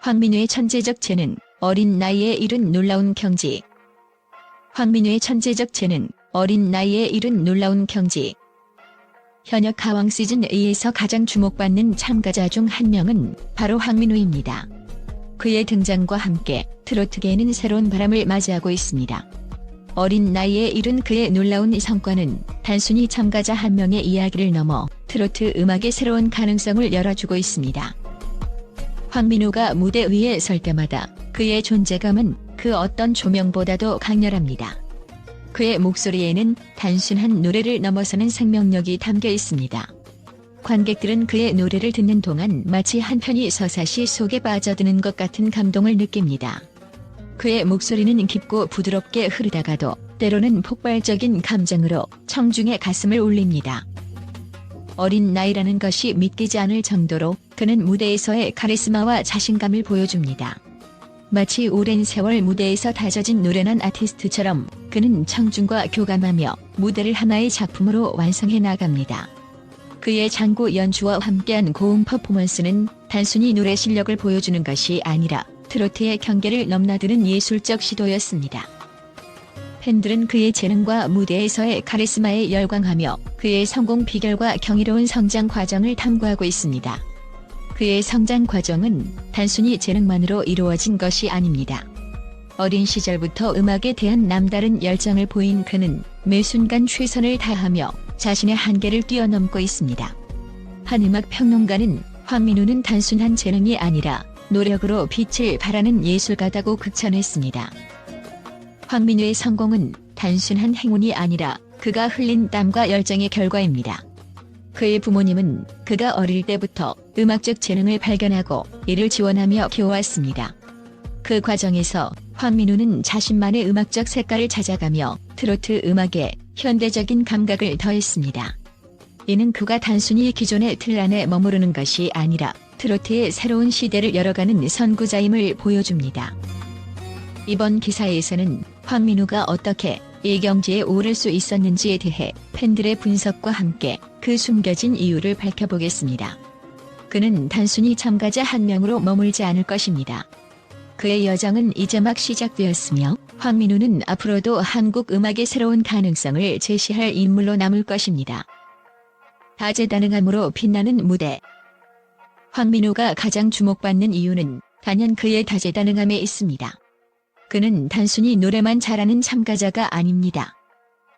황민우의 천재적 재능, 어린 나이에 이룬 놀라운 경지. 황민우의 천재적 재능, 어린 나이에 이룬 놀라운 경지. 현역 가왕 시즌 A에서 가장 주목받는 참가자 중 한 명은 바로 황민우입니다. 그의 등장과 함께 트로트계에는 새로운 바람을 맞이하고 있습니다. 어린 나이에 이룬 그의 놀라운 성과는 단순히 참가자 한 명의 이야기를 넘어 트로트 음악의 새로운 가능성을 열어주고 있습니다. 황민우가 무대 위에 설 때마다 그의 존재감은 그 어떤 조명보다도 강렬합니다. 그의 목소리에는 단순한 노래를 넘어서는 생명력이 담겨 있습니다. 관객들은 그의 노래를 듣는 동안 마치 한편이 서사시 속에 빠져드는 것 같은 감동을 느낍니다. 그의 목소리는 깊고 부드럽게 흐르다가도 때로는 폭발적인 감정으로 청중의 가슴을 울립니다. 어린 나이라는 것이 믿기지 않을 정도로 그는 무대에서의 카리스마와 자신감을 보여줍니다. 마치 오랜 세월 무대에서 다져진 노련한 아티스트처럼 그는 청중과 교감하며 무대를 하나의 작품으로 완성해 나갑니다. 그의 장구 연주와 함께한 고음 퍼포먼스는 단순히 노래 실력을 보여주는 것이 아니라 트로트의 경계를 넘나드는 예술적 시도였습니다. 팬들은 그의 재능과 무대에서의 카리스마에 열광하며 그의 성공 비결과 경이로운 성장 과정을 탐구하고 있습니다. 그의 성장 과정은 단순히 재능만으로 이루어진 것이 아닙니다. 어린 시절부터 음악에 대한 남다른 열정을 보인 그는 매 순간 최선을 다하며 자신의 한계를 뛰어넘고 있습니다. 한 음악 평론가는 황민우는 단순한 재능이 아니라 노력으로 빛을 발하는 예술가다고 극찬했습니다. 황민우의 성공은 단순한 행운이 아니라 그가 흘린 땀과 열정의 결과입니다. 그의 부모님은 그가 어릴 때부터 음악적 재능을 발견하고 이를 지원하며 키워왔습니다. 그 과정에서 황민우는 자신만의 음악적 색깔을 찾아가며 트로트 음악에 현대적인 감각을 더했습니다. 이는 그가 단순히 기존의 틀 안에 머무르는 것이 아니라 트로트의 새로운 시대를 열어가는 선구자임을 보여줍니다. 이번 기사에서는 황민우가 어떻게 이 경지에 오를 수 있었는지에 대해 팬들의 분석과 함께 그 숨겨진 이유를 밝혀보겠습니다. 그는 단순히 참가자 한 명으로 머물지 않을 것입니다. 그의 여정은 이제 막 시작되었으며 황민우는 앞으로도 한국 음악의 새로운 가능성을 제시할 인물로 남을 것입니다. 다재다능함으로 빛나는 무대 황민우가 가장 주목받는 이유는 단연 그의 다재다능함에 있습니다. 그는 단순히 노래만 잘하는 참가자가 아닙니다.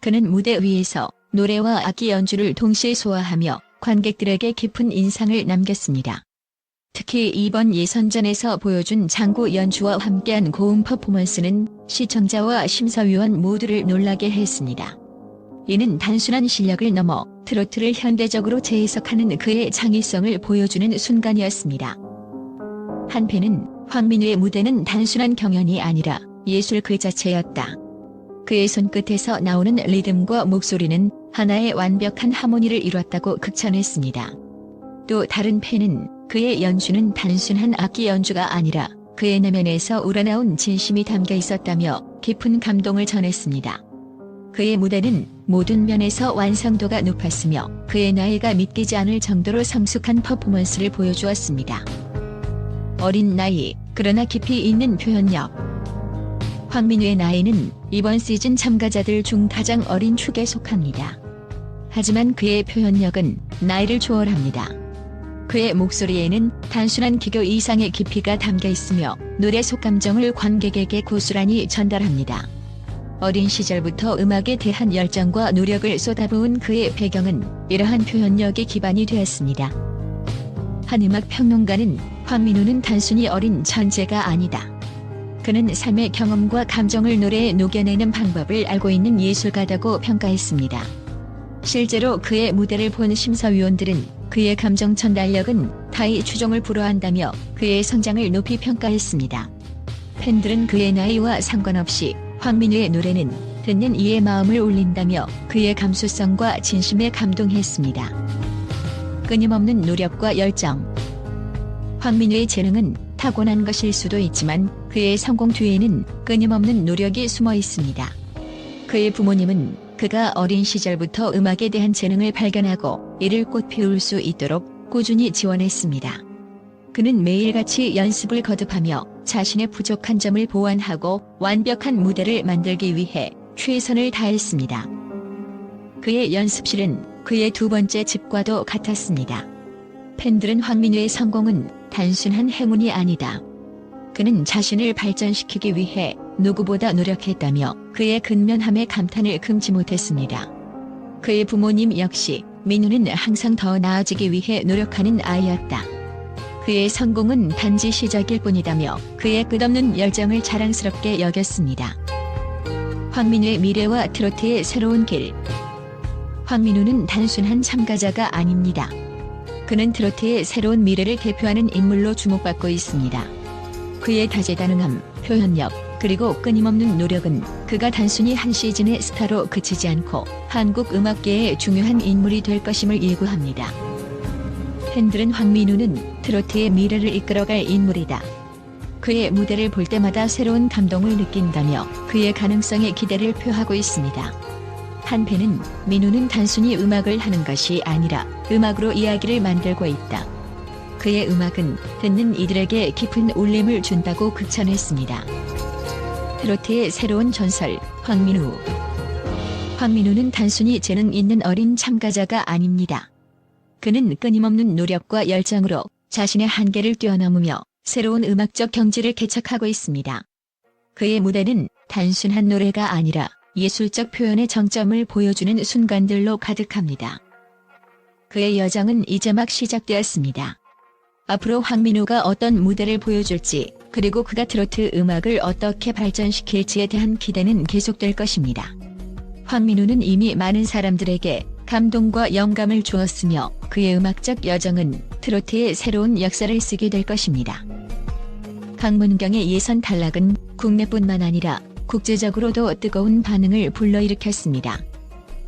그는 무대 위에서 노래와 악기 연주를 동시에 소화하며 관객들에게 깊은 인상을 남겼습니다. 특히 이번 예선전에서 보여준 장구 연주와 함께한 고음 퍼포먼스는 시청자와 심사위원 모두를 놀라게 했습니다. 이는 단순한 실력을 넘어 트로트를 현대적으로 재해석하는 그의 창의성을 보여주는 순간이었습니다. 한편은 황민우의 무대는 단순한 경연이 아니라 예술 그 자체였다. 그의 손끝에서 나오는 리듬과 목소리는 하나의 완벽한 하모니를 이뤘다고 극찬했습니다. 또 다른 팬은 그의 연주는 단순한 악기 연주가 아니라 그의 내면에서 우러나온 진심이 담겨 있었다며 깊은 감동을 전했습니다. 그의 무대는 모든 면에서 완성도가 높았으며 그의 나이가 믿기지 않을 정도로 성숙한 퍼포먼스를 보여주었습니다. 어린 나이, 그러나 깊이 있는 표현력. 황민우의 나이는 이번 시즌 참가자들 중 가장 어린 축에 속합니다. 하지만 그의 표현력은 나이를 초월합니다. 그의 목소리에는 단순한 기교 이상의 깊이가 담겨 있으며 노래 속 감정을 관객에게 고스란히 전달합니다. 어린 시절부터 음악에 대한 열정과 노력을 쏟아부은 그의 배경은 이러한 표현력의 기반이 되었습니다. 한 음악 평론가는 황민우는 단순히 어린 천재가 아니다. 그는 삶의 경험과 감정을 노래에 녹여내는 방법을 알고 있는 예술가다고 평가했습니다. 실제로 그의 무대를 본 심사위원들은 그의 감정 전달력은 타의 추종을 불허한다며 그의 성장을 높이 평가했습니다. 팬들은 그의 나이와 상관없이 황민우의 노래는 듣는 이의 마음을 울린다며 그의 감수성과 진심에 감동했습니다. 끊임없는 노력과 열정. 황민우의 재능은 타고난 것일 수도 있지만 그의 성공 뒤에는 끊임없는 노력이 숨어 있습니다. 그의 부모님은 그가 어린 시절부터 음악에 대한 재능을 발견하고 이를 꽃 피울 수 있도록 꾸준히 지원했습니다. 그는 매일같이 연습을 거듭하며 자신의 부족한 점을 보완하고 완벽한 무대를 만들기 위해 최선을 다했습니다. 그의 연습실은 그의 두 번째 집과도 같았습니다. 팬들은 황민우의 성공은 단순한 행운이 아니다. 그는 자신을 발전시키기 위해 누구보다 노력했다며 그의 근면함에 감탄을 금치 못했습니다. 그의 부모님 역시 민우는 항상 더 나아지기 위해 노력하는 아이였다. 그의 성공은 단지 시작일 뿐이다며 그의 끝없는 열정을 자랑스럽게 여겼습니다. 황민우의 미래와 트로트의 새로운 길. 황민우는 단순한 참가자가 아닙니다. 그는 트로트의 새로운 미래를 대표하는 인물로 주목받고 있습니다. 그의 다재다능함, 표현력, 그리고 끊임없는 노력은 그가 단순히 한 시즌의 스타로 그치지 않고 한국 음악계의 중요한 인물이 될 것임을 예고합니다. 팬들은 황민우는 트로트의 미래를 이끌어갈 인물이다. 그의 무대를 볼 때마다 새로운 감동을 느낀다며 그의 가능성에 기대를 표하고 있습니다. 한편은 민우는 단순히 음악을 하는 것이 아니라 음악으로 이야기를 만들고 있다. 그의 음악은 듣는 이들에게 깊은 울림을 준다고 극찬했습니다. 트로트의 새로운 전설 황민우 황민우는 단순히 재능 있는 어린 참가자가 아닙니다. 그는 끊임없는 노력과 열정으로 자신의 한계를 뛰어넘으며 새로운 음악적 경지를 개척하고 있습니다. 그의 무대는 단순한 노래가 아니라 예술적 표현의 정점을 보여주는 순간들로 가득합니다. 그의 여정은 이제 막 시작되었습니다. 앞으로 황민우가 어떤 무대를 보여줄지 그리고 그가 트로트 음악을 어떻게 발전시킬지에 대한 기대는 계속될 것입니다. 황민우는 이미 많은 사람들에게 감동과 영감을 주었으며 그의 음악적 여정은 트로트의 새로운 역사를 쓰게 될 것입니다. 강문경의 예선 탈락은 국내뿐만 아니라 국제적으로도 뜨거운 반응을 불러일으켰습니다.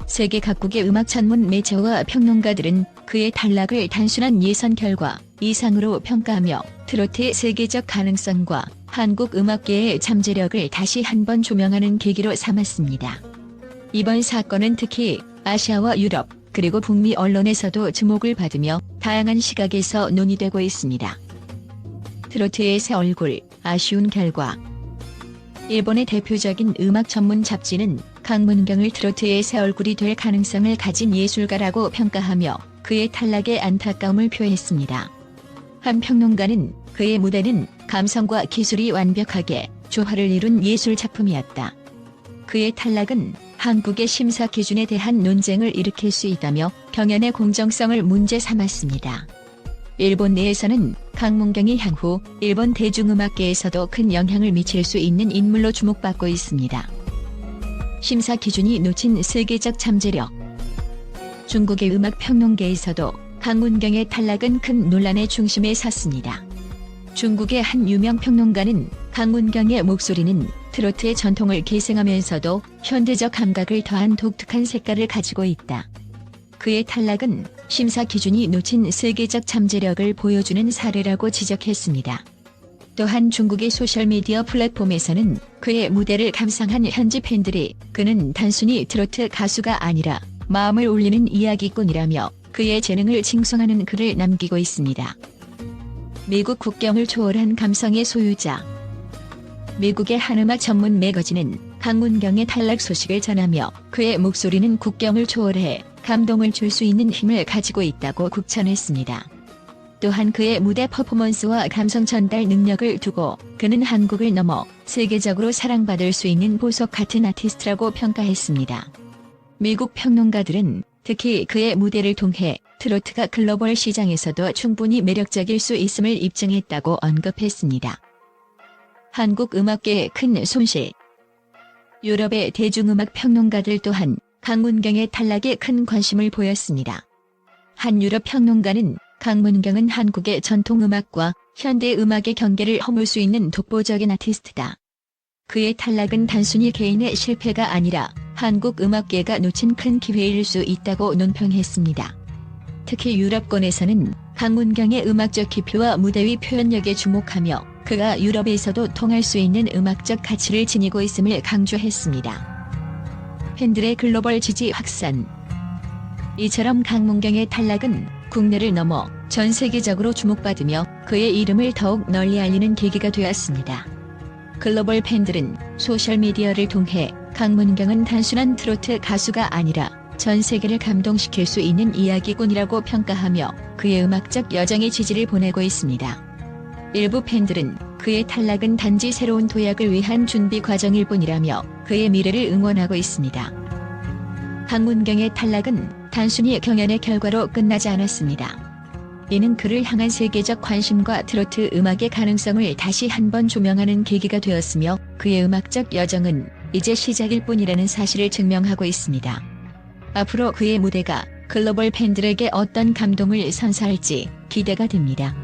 세계 각국의 음악 전문 매체와 평론가들은 그의 탈락을 단순한 예선 결과 이상으로 평가하며 트로트의 세계적 가능성과 한국 음악계의 잠재력을 다시 한번 조명하는 계기로 삼았습니다. 이번 사건은 특히 아시아와 유럽 그리고 북미 언론에서도 주목을 받으며 다양한 시각에서 논의되고 있습니다. 트로트의 새 얼굴, 아쉬운 결과 일본의 대표적인 음악 전문 잡지는 강문경을 트로트의 새 얼굴이 될 가능성을 가진 예술가라고 평가하며 그의 탈락에 안타까움을 표했습니다. 한 평론가는 그의 무대는 감성과 기술이 완벽하게 조화를 이룬 예술 작품이었다. 그의 탈락은 한국의 심사 기준에 대한 논쟁을 일으킬 수 있다며 경연의 공정성을 문제 삼았습니다. 일본 내에서는 강문경이 향후 일본 대중음악계에서도 큰 영향을 미칠 수 있는 인물로 주목받고 있습니다. 심사 기준이 놓친 세계적 잠재력 중국의 음악 평론계에서도 강문경의 탈락은 큰 논란의 중심에 섰습니다. 중국의 한 유명 평론가는 강문경의 목소리는 트로트의 전통을 계승하면서도 현대적 감각을 더한 독특한 색깔을 가지고 있다. 그의 탈락은 심사 기준이 놓친 세계적 잠재력을 보여주는 사례라고 지적했습니다. 또한 중국의 소셜미디어 플랫폼에서는 그의 무대를 감상한 현지 팬들이 그는 단순히 트로트 가수가 아니라 마음을 울리는 이야기꾼이라며 그의 재능을 칭송하는 글을 남기고 있습니다. 미국 국경을 초월한 감성의 소유자 미국의 한음악 전문 매거진은 강문경의 탈락 소식을 전하며 그의 목소리는 국경을 초월해 감동을 줄 수 있는 힘을 가지고 있다고 국찬했습니다. 또한 그의 무대 퍼포먼스와 감성 전달 능력을 두고 그는 한국을 넘어 세계적으로 사랑받을 수 있는 보석 같은 아티스트라고 평가했습니다. 미국 평론가들은 특히 그의 무대를 통해 트로트가 글로벌 시장에서도 충분히 매력적일 수 있음을 입증했다고 언급했습니다. 한국 음악계의 큰 손실 유럽의 대중음악 평론가들 또한 강문경의 탈락에 큰 관심을 보였습니다. 한 유럽 평론가는 강문경은 한국의 전통음악과 현대음악의 경계를 허물 수 있는 독보적인 아티스트다. 그의 탈락은 단순히 개인의 실패가 아니라 한국 음악계가 놓친 큰 기회일 수 있다고 논평했습니다. 특히 유럽권에서는 강문경의 음악적 기표와 무대 위 표현력에 주목하며 그가 유럽에서도 통할 수 있는 음악적 가치를 지니고 있음을 강조했습니다. 팬들의 글로벌 지지 확산 이처럼 강문경의 탈락은 국내를 넘어 전 세계적으로 주목받으며 그의 이름을 더욱 널리 알리는 계기가 되었습니다. 글로벌 팬들은 소셜미디어를 통해 강문경은 단순한 트로트 가수가 아니라 전 세계를 감동시킬 수 있는 이야기꾼이라고 평가하며 그의 음악적 여정의 지지를 보내고 있습니다. 일부 팬들은 그의 탈락은 단지 새로운 도약을 위한 준비 과정일 뿐이라며 그의 미래를 응원하고 있습니다. 박문경의 탈락은 단순히 경연의 결과로 끝나지 않았습니다. 이는 그를 향한 세계적 관심과 트로트 음악의 가능성을 다시 한번 조명하는 계기가 되었으며 그의 음악적 여정은 이제 시작일 뿐이라는 사실을 증명하고 있습니다. 앞으로 그의 무대가 글로벌 팬들에게 어떤 감동을 선사할지 기대가 됩니다.